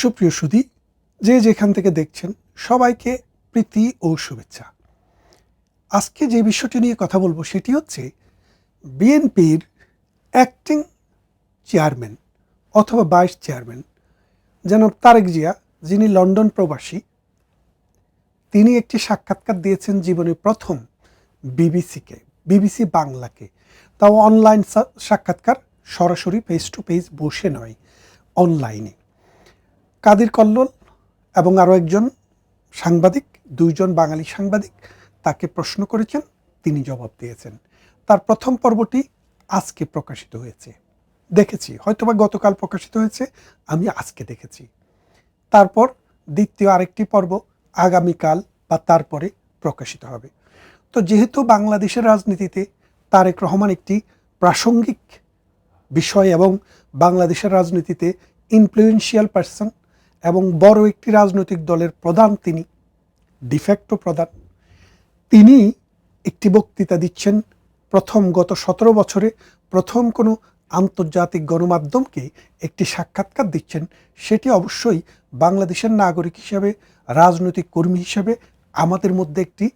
সুপ্রিয় সুদী যে যেখান থেকে দেখছেন, সবাইকে প্রীতি ও শুভেচ্ছা। আজকে যে বিষয়টি নিয়ে কথা বলব সেটি হচ্ছে বিএনপির অ্যাক্টিং চেয়ারম্যান অথবা ভাইস চেয়ারম্যান যেন তারেক জিয়া, যিনি লন্ডন প্রবাসী, তিনি একটি সাক্ষাৎকার দিয়েছেন জীবনে প্রথম বিবিসিকে, বিবিসি বাংলাকে। তাও অনলাইন সাক্ষাৎকার সরাসরি ফেস টু ফেস বসে নয় অনলাইনে কাদির কল্লোল এবং আরও একজন সাংবাদিক, দুইজন বাঙালি সাংবাদিক তাকে প্রশ্ন করেছেন, তিনি জবাব দিয়েছেন। তার প্রথম পর্বটি আজকে প্রকাশিত হয়েছে। দেখেছি, হয়তোবা গতকাল প্রকাশিত হয়েছে, আমি আজকে দেখেছি। তারপর দ্বিতীয় আরেকটি পর্ব আগামীকাল বা তারপরে প্রকাশিত হবে। তো যেহেতু বাংলাদেশের রাজনীতিতে তারেক রহমান একটি প্রাসঙ্গিক বিষয় এবং বাংলাদেশের রাজনীতিতে ইনফ্লুয়েন্সিয়াল পার্সন এবং বড় একটি রাজনৈতিক দলের প্রধান তিনি ডিফ্যাক্টো প্রধান। তিনি একটি বক্তৃতা দিচ্ছেন প্রথম গত সতেরো বছরে প্রথম কোনো আন্তর্জাতিক গণমাধ্যমকে একটি সাক্ষাৎকার দিচ্ছেন। সেটি অবশ্যই বাংলাদেশের নাগরিক হিসেবে, রাজনৈতিক কর্মী হিসেবে আমাদের মধ্যে একটি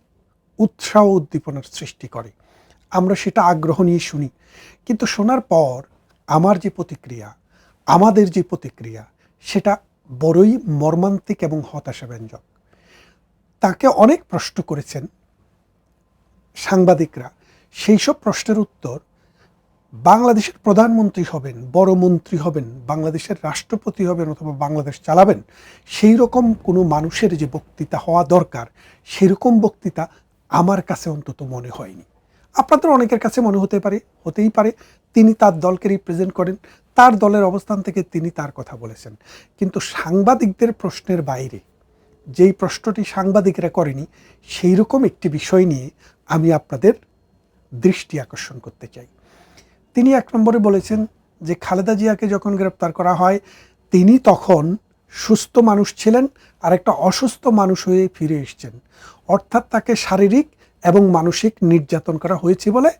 উৎসাহ উদ্দীপনার সৃষ্টি করে। আমরা সেটা আগ্রহ নিয়ে শুনি। কিন্তু শোনার পর আমার যে প্রতিক্রিয়া, আমাদের যে প্রতিক্রিয়া, সেটা বড়ই মর্মান্তিক এবং হতাশাব্যঞ্জক। তাকে অনেক প্রশ্ন করেছেন সাংবাদিকরা। সেই সব প্রশ্নের উত্তর, বাংলাদেশের প্রধানমন্ত্রী হবেন, বড় মন্ত্রী হবেন, বাংলাদেশের রাষ্ট্রপতি হবেন অথবা বাংলাদেশ চালাবেন, সেই রকম কোনো মানুষের যে বক্তৃতা হওয়া দরকার, সেরকম বক্তৃতা আমার কাছে অন্তত মনে হয়নি। আপনাদের অনেকের কাছে মনে হতে পারে, হতেই পারে, তিনি তার দলকে রিপ্রেজেন্ট করেন তার দলের অবস্থান থেকে তিনি তার কথা বলেছেন। কিন্তু সাংবাদিকদের প্রশ্নের বাইরে যেই প্রশ্নটি সাংবাদিকরা করেনি সেই রকম একটি বিষয় নিয়ে আমি আপনাদের দৃষ্টি আকর্ষণ করতে চাই। তিনি এক নম্বরে বলেছেন যে খালেদা জিয়াকে যখন গ্রেপ্তার করা হয়, তিনি তখন সুস্থ মানুষ ছিলেন আর একটা অসুস্থ মানুষ হয়ে ফিরে এসেছেন। অর্থাৎ তাকে শারীরিক এবং মানসিক নির্যাতন করা হয়েছে বলে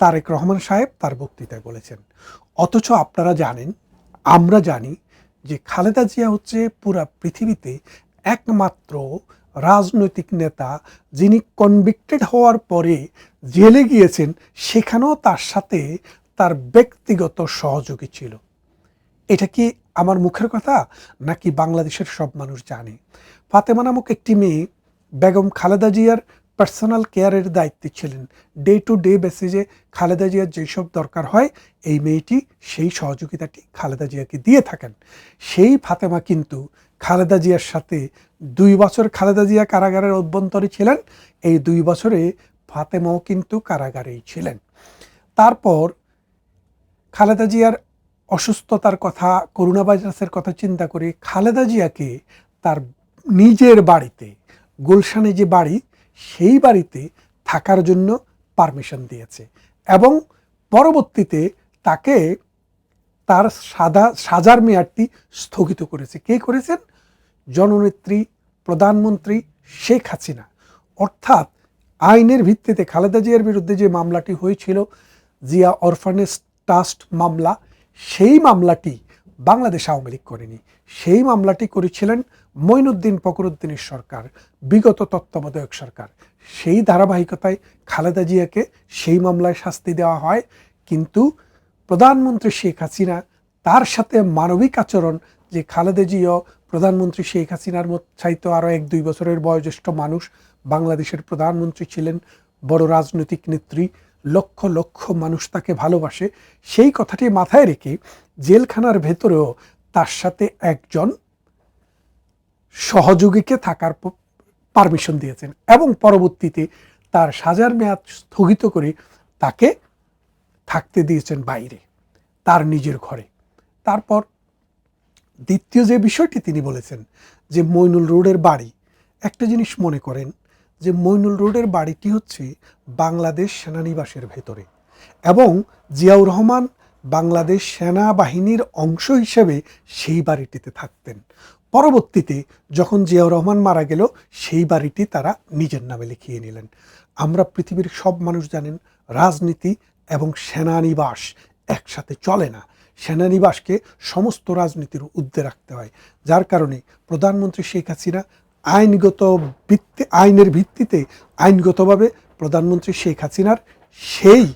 তারেক রহমান সাহেব তার বক্তৃতায় বলেছেন। অথচ আপনারা জানেন, আমরা জানি যে খালেদা জিয়া হচ্ছে পুরা পৃথিবীতে একমাত্র রাজনৈতিক নেতা যিনি কনভিক্টেড হওয়ার পরে জেলে গিয়েছেন, সেখানেও তার সাথে তার ব্যক্তিগত সহযোগী ছিল। এটা কি আমার মুখের কথা নাকি বাংলাদেশের সব মানুষ জানে? ফাতেমা নামক একটি মেয়ে বেগম খালেদা জিয়ার পার্সোনাল কেয়ারের দায়িত্বে ছিলেন। ডে টু ডে বেসিসে খালেদা জিয়ার যেসব দরকার হয়, এই মেয়েটি সেই সহযোগিতাটি খালেদা জিয়াকে দিয়ে থাকেন। সেই ফাতেমা কিন্তু খালেদা জিয়ার সাথে দুই বছর খালেদা জিয়া কারাগারের অভ্যন্তরে ছিলেন। এই দুই বছরে ফাতেমাও কিন্তু কারাগারেই ছিলেন। তারপর খালেদা জিয়ার অসুস্থতার কথা করোনা ভাইরাসের কথা চিন্তা করে খালেদা জিয়াকে তার নিজের বাড়িতে, গুলশানে যে বাড়ি সেই বাড়িতে থাকার জন্য পারমিশন দিয়েছে এবং পরবর্তীতে তাকে তার সাদা, সাজার মেয়াদটি স্থগিত করেছে। কে করেছেন? জননেত্রী, প্রধানমন্ত্রী শেখ হাসিনা। অর্থাৎ আইনের ভিত্তিতে খালেদা জিয়ার বিরুদ্ধে যে মামলাটি হয়েছিল, জিয়া অরফানেস ট্রাস্ট মামলা, সেই মামলাটি বাংলাদেশ আওয়ামী লীগ করেনি। সেই মামলাটি করেছিলেন মঈনুদ্দিন ফখরুদ্দিনের সরকার, বিগত তত্ত্বাবধায়ক সরকার। সেই ধারাবাহিকতায় খালেদা জিয়াকে সেই মামলায় শাস্তি দেওয়া হয়। কিন্তু প্রধানমন্ত্রী শেখ হাসিনা তার সাথে মানবিক আচরণ যে খালেদা জিয়া প্রধানমন্ত্রী শেখ হাসিনার চাইতো আরও এক দুই বছরের বয়োজ্যেষ্ঠ মানুষ, বাংলাদেশের প্রধানমন্ত্রী ছিলেন বড় রাজনৈতিক নেত্রী, লক্ষ লক্ষ মানুষ তাকে ভালোবাসে। সেই কথাটি মাথায় রেখে জেলখানার ভেতরেও তার সাথে একজন সহযোগীকে থাকার পারমিশন দিয়েছেন এবং পরবর্তীতে তার সাজার মেয়াদ স্থগিত করে তাকে থাকতে দিয়েছেন বাইরে, তার নিজের ঘরে। তারপর দ্বিতীয় যে বিষয়টি তিনি বলেছেন যে মইনুল রোডের বাড়ি, একটা জিনিস মনে করেন যে মইনুল রোডের বাড়িটি হচ্ছে বাংলাদেশ সেনানিবাসের ভেতরে এবং জিয়াউর রহমান বাংলাদেশ সেনাবাহিনীর অংশ হিসেবে সেই বাড়িটিতে থাকতেন। পরবর্তীতে যখন জিয়াউর রহমান মারা গেল, সেই বাড়িটি তারা নিজের নামে লিখিয়ে নিলেন। আমরা পৃথিবীর সব মানুষ জানেন, রাজনীতি এবং সেনানিবাস একসাথে চলে না। সেনানিবাসকে সমস্ত রাজনীতির ঊর্ধ্বে রাখতে হয়। যার কারণে প্রধানমন্ত্রী শেখ হাসিনা আইনগত ভিত্তি আইনের ভিত্তিতে আইনগতভাবে প্রধানমন্ত্রী শেখ হাসিনার সেই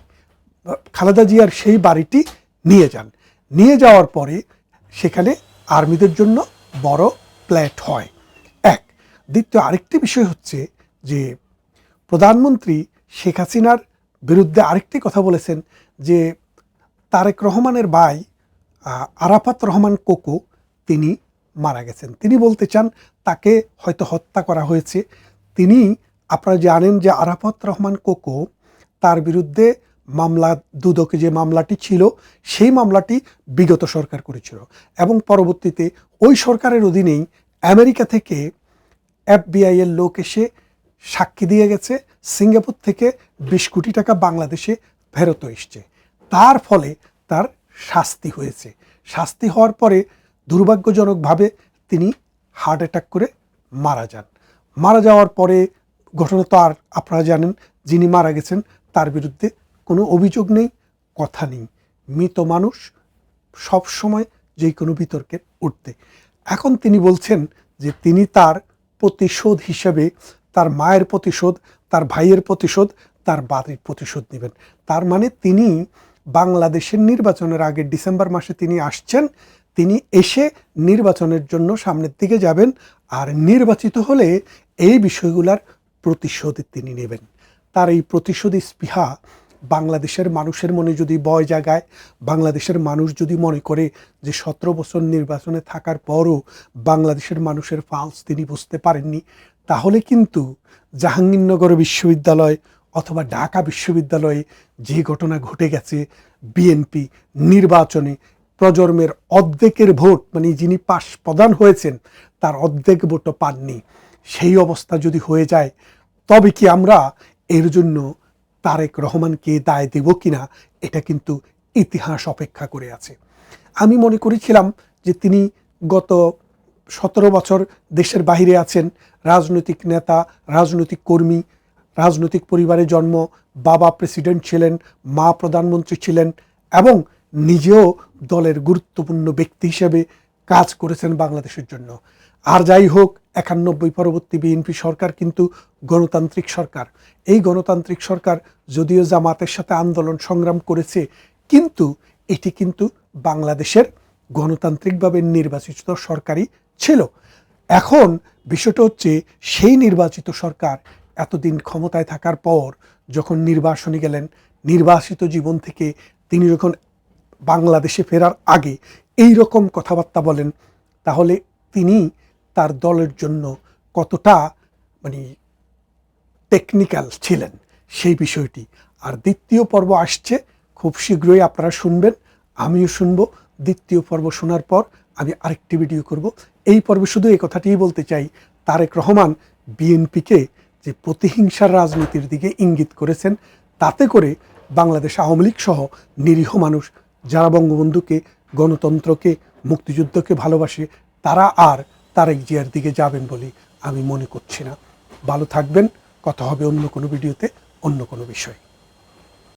খালেদা জিয়ার সেই বাড়িটি নিয়ে যান। নিয়ে যাওয়ার পরে সেখানে আর্মিদের জন্য বড় প্ল্যাট হয়। এক। দ্বিতীয় আরেকটি বিষয় হচ্ছে যে প্রধানমন্ত্রী শেখ হাসিনার বিরুদ্ধে আরেকটি কথা বলেছেন যে তারেক রহমানের ভাই আরাফাত রহমান কোকো তিনি মারা গেছেন। তিনি বলতে চান তাকে হয়তো হত্যা করা হয়েছে। তিনি, আপনারা জানেন যে আরাফাত রহমান কোকো তার বিরুদ্ধে মামলা, দুদকে যে মামলাটি ছিল, সেই মামলাটি বিগত সরকার করেছিল। এবং পরবর্তীতে ওই সরকারের অধীনেই আমেরিকা থেকে এফবিআই এর লোক এসে সাক্ষী দিয়ে গেছে, সিঙ্গাপুর থেকে বিশ কোটি টাকা বাংলাদেশে ফেরত এসছে। তার ফলে তার শাস্তি হয়েছে। শাস্তি হওয়ার পরে দুর্ভাগ্যজনকভাবে তিনি হার্ট অ্যাটাক করে মারা যান। মারা যাওয়ার পরে ঘটনা তো আর আপনারা জানেন, যিনি মারা গেছেন তার বিরুদ্ধে কোনো অভিযোগ নেই, কথা নেই। মৃত মানুষ সব সময় যে কোনো বিতর্কের উঠতে। এখন তিনি বলছেন যে তিনি তার প্রতিশোধ হিসেবে তার মায়ের প্রতিশোধ, তার ভাইয়ের প্রতিশোধ, তার বাড়ির প্রতিশোধ নেবেন। তার মানে তিনি বাংলাদেশের নির্বাচনের আগে ডিসেম্বর মাসে তিনি আসছেন, তিনি এসে নির্বাচনের জন্য সামনের দিকে যাবেন আর নির্বাচিত হলে এই বিষয়গুলার প্রতিশোধ তিনি নেবেন। তার এই প্রতিশোধী স্পৃহা বাংলাদেশের মানুষের মনে যদি বয় জাগায়, বাংলাদেশের মানুষ যদি মনে করে যে সতেরো বছর নির্বাচনে থাকার পরও বাংলাদেশের মানুষের ফালস তিনি বুঝতে পারেননি, তাহলে কিন্তু জাহাঙ্গীরনগর বিশ্ববিদ্যালয় অথবা ঢাকা বিশ্ববিদ্যালয়ে যে ঘটনা ঘটে গেছে বিএনপি নির্বাচনে প্রজন্মের অর্ধেকের ভোট মানে যিনি পাশ প্রদান হয়েছেন, তার অর্ধেক ভোটও পাননি। সেই অবস্থা যদি হয়ে যায়, তবে কি আমরা এর জন্য তারেক রহমানকে দায় দেব কিনা, এটা কিন্তু ইতিহাস অপেক্ষা করে আছে। আমি মনে করেছিলাম যে তিনি গত সতেরো বছর দেশের বাইরে আছেন, রাজনৈতিক নেতা, রাজনৈতিক কর্মী, রাজনৈতিক পরিবারে জন্ম, বাবা প্রেসিডেন্ট ছিলেন, মা প্রধানমন্ত্রী ছিলেন এবং নিজেও দলের গুরুত্বপূর্ণ ব্যক্তি হিসেবে কাজ করেছেন বাংলাদেশের জন্য। আর যাই হোক একানব্বই পরবর্তী বিএনপি সরকার কিন্তু গণতান্ত্রিক সরকার। এই গণতান্ত্রিক সরকার যদিও জামাতের সাথে আন্দোলন সংগ্রাম করেছে, কিন্তু এটি কিন্তু বাংলাদেশের গণতান্ত্রিকভাবে নির্বাচিত সরকারই ছিল। এখন বিষয়টা হচ্ছে সেই নির্বাচিত সরকার এতদিন ক্ষমতায় থাকার পর যখন নির্বাসনে গেলেন, নির্বাসিত জীবন থেকে তিনি যখন বাংলাদেশে ফেরার আগে এই রকম কথাবার্তা বলেন, তাহলে তিনি তার দলের জন্য কতটা মানে টেকনিক্যাল ছিলেন সেই বিষয়টি। আর দ্বিতীয় পর্ব আসছে, খুব শীঘ্রই আপনারা শুনবেন, আমিও শুনব। দ্বিতীয় পর্ব শোনার পর আমি আরেকটি ভিডিও করব। এই পর্বে শুধু এই কথাটিই বলতে চাই, তারেক রহমান বিএনপিকে যে প্রতিহিংসার রাজনীতির দিকে ইঙ্গিত করেছেন, তাতে করে বাংলাদেশ আওয়ামী লীগ সহ নিরীহ মানুষ, যারা বঙ্গবন্ধুকে, গণতন্ত্রকে, মুক্তিযুদ্ধকে ভালোবাসে, তারা আর তারেক জিয়ার দিকে যাবেন বলে আমি মনে করছি না। ভালো থাকবেন। কথা হবে অন্য কোনো ভিডিওতে, অন্য কোনো বিষয়।